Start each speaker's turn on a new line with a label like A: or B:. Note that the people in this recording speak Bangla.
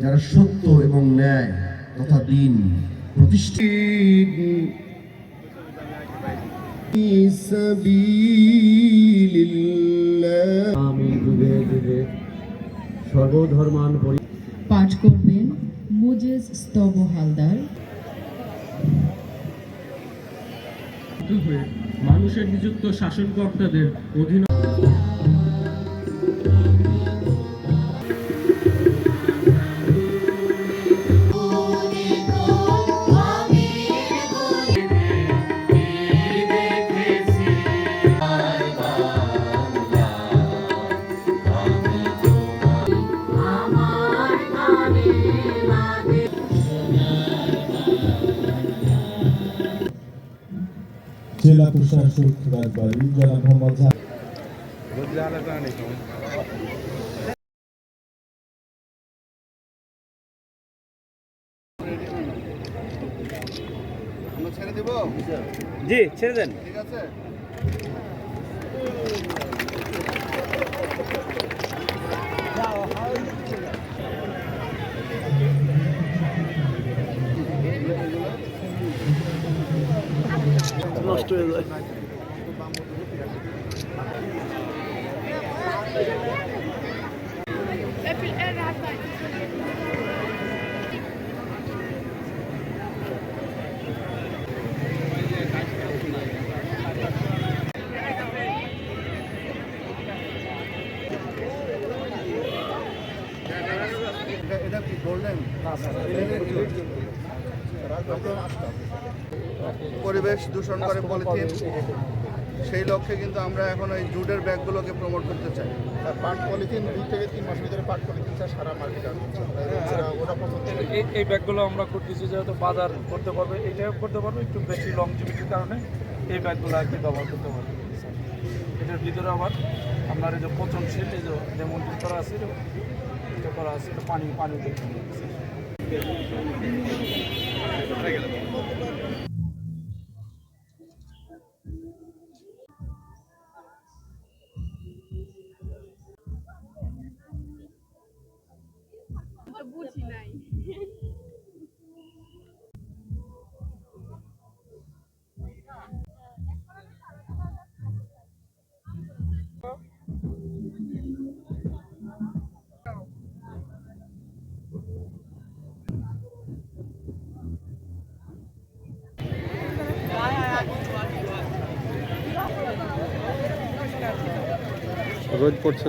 A: যারা সত্য এবং ন্যায় তথা দিন প্রতিষ্ঠিত
B: সর্বধর্মান
C: পাঠ করবেন মুজেস স্তব হালদার।
D: হয়ে মানুষের নিযুক্ত শাসনকর্তাদের অধীন
E: জেলা প্রশাসক রাজবাড়ি জেলা মোহাম্মদ
F: আমরা ছেড়ে দিব?
D: জি ছেড়ে দেন।
F: ঠিক আছে।
D: নষ্ট হয়ে যায়
F: এটা- এটা কি গোল্ডেন পরিবেশ দূষণ করে পলিথিন। সেই লক্ষ্যে কিন্তু আমরা এখন ওই জুটের ব্যাগগুলোকে প্রমোট করতে চাই।
E: পাট পলিথিন দুই থেকে তিন মাস ভিতরে পাট পলিথিন ছাড়া সারা মার্কেট
G: এই এই ব্যাগগুলো আমরা করতেছি যেহেতু বাজার করতে পারবে এটাও করতে পারব একটু বেশি লং লংজিভিটির কারণে এই ব্যাগগুলো আর কি ব্যবহার করতে পারবে। এটার ভিতরে আবার আপনার এই যে পচনশীল এই যে যেমন করা আছে এটা- করা আছে এটা পানি পানি দেখতে
H: বুঝি নাই
D: রোদ পড়ছে